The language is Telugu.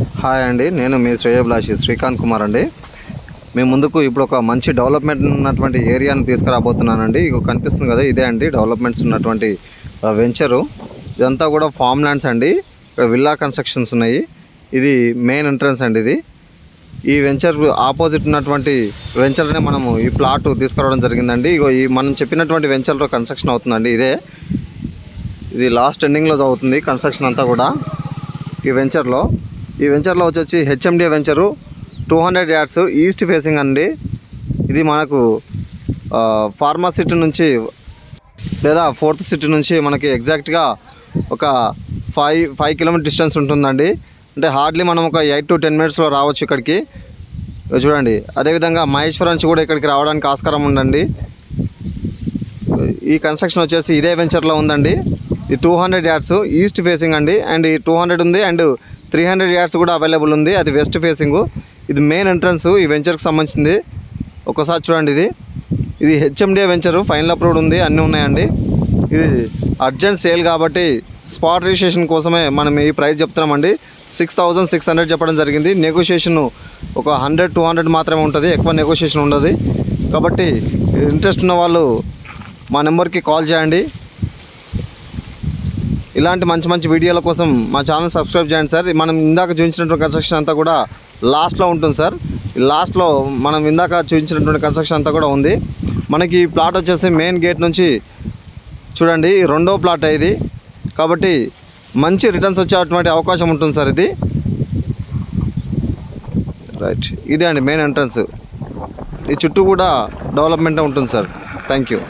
హాయ్ అండి నేను మీ శ్రేయభిలాషి శ్రీకాంత్ కుమార్ అండి. మీ ముందుకు ఇప్పుడు ఒక మంచి డెవలప్మెంట్ ఉన్నటువంటి ఏరియాని తీసుకురాబోతున్నానండి. ఇక కనిపిస్తుంది కదా ఇదే అండి డెవలప్మెంట్స్ ఉన్నటువంటి వెంచరు. ఇదంతా కూడా ఫామ్ ల్యాండ్స్ అండి. ఇక్కడ విల్లా కన్స్ట్రక్షన్స్ ఉన్నాయి. ఇది మెయిన్ ఎంట్రన్స్ అండి ఇది. ఈ వెంచర్ ఆపోజిట్ ఉన్నటువంటి వెంచర్నే మనము ఈ ప్లాట్ తీసుకురావడం జరిగిందండి. ఇగో ఈ మనం చెప్పినటువంటి వెంచర్లో కన్స్ట్రక్షన్ అవుతుందండి ఇదే. ఇది లాస్ట్ ఎండింగ్లో అవుతుంది కన్స్ట్రక్షన్ అంతా కూడా ఈ వెంచర్లో. ఈ వెంచర్లో వచ్చేసి HMD venture two hundred yards east facing అండి. ఇది మనకు ఫార్మా సిటీ నుంచి లేదా ఫోర్త్ సిటీ నుంచి మనకి ఎగ్జాక్ట్గా ఒక ఫైవ్ ఫైవ్ కిలోమీటర్ డిస్టెన్స్ ఉంటుందండి. అంటే హార్డ్లీ మనం ఒక ఎయిట్ టు టెన్ మినిట్స్లో రావచ్చు ఇక్కడికి. చూడండి. అదేవిధంగా మహేశ్వరం నుంచి కూడా ఇక్కడికి రావడానికి ఆస్కారం ఉందండి. ఈ కన్స్ట్రక్షన్ వచ్చేసి ఇదే వెంచర్లో ఉందండి. ఇది two hundred yards east facing అండి. అండ్ ఈ టూ హండ్రెడ్ ఉంది. అండ్ త్రీ హండ్రెడ్ యార్డ్స్ కూడా అవైలబుల్ ఉంది. అది వెస్ట్ ఫేసింగ్. ఇది మెయిన్ ఎంట్రన్స్ ఈ వెంచర్కి సంబంధించింది. ఒకసారి చూడండి ఇది. ఇది హెచ్ఎండిఏ వెంచర్. ఫైనల్ అప్రూవ్డ్ ఉంది. అన్నీ ఉన్నాయండి. ఇది అర్జెంట్ సేల్ కాబట్టి స్పాట్ రిజిస్ట్రేషన్ కోసమే మనం ఈ ప్రైస్ చెప్తున్నామండి. సిక్స్ థౌజండ్ సిక్స్ హండ్రెడ్ చెప్పడం జరిగింది. నెగోషియేషన్ ఒక హండ్రెడ్ టూ హండ్రెడ్ మాత్రమే ఉంటుంది. ఎక్కువ నెగోషియేషన్ ఉండదు. కాబట్టి ఇంట్రెస్ట్ ఉన్న వాళ్ళు మా నెంబర్కి కాల్ చేయండి. ఇలాంటి మంచి మంచి వీడియోల కోసం మా ఛానల్ సబ్స్క్రైబ్ చేయండి సార్. మనం ఇందాక చూపించినటువంటి కన్స్ట్రక్షన్ అంతా కూడా లాస్ట్లో ఉంటుంది సార్. ఈ లాస్ట్లో మనం ఇందాక చూపించినటువంటి కన్స్ట్రక్షన్ అంతా కూడా ఉంది. మనకి ఈ ప్లాట్ వచ్చేసి మెయిన్ గేట్ నుంచి చూడండి రెండో ప్లాట్ ఇది. కాబట్టి మంచి రిటర్న్స్ వచ్చేటువంటి అవకాశం ఉంటుంది సార్ ఇది. రైట్ ఇదే అండి మెయిన్ ఎంట్రన్స్. ఈ చుట్టూ కూడా డెవలప్మెంట్ ఉంటుంది సార్. Thank you.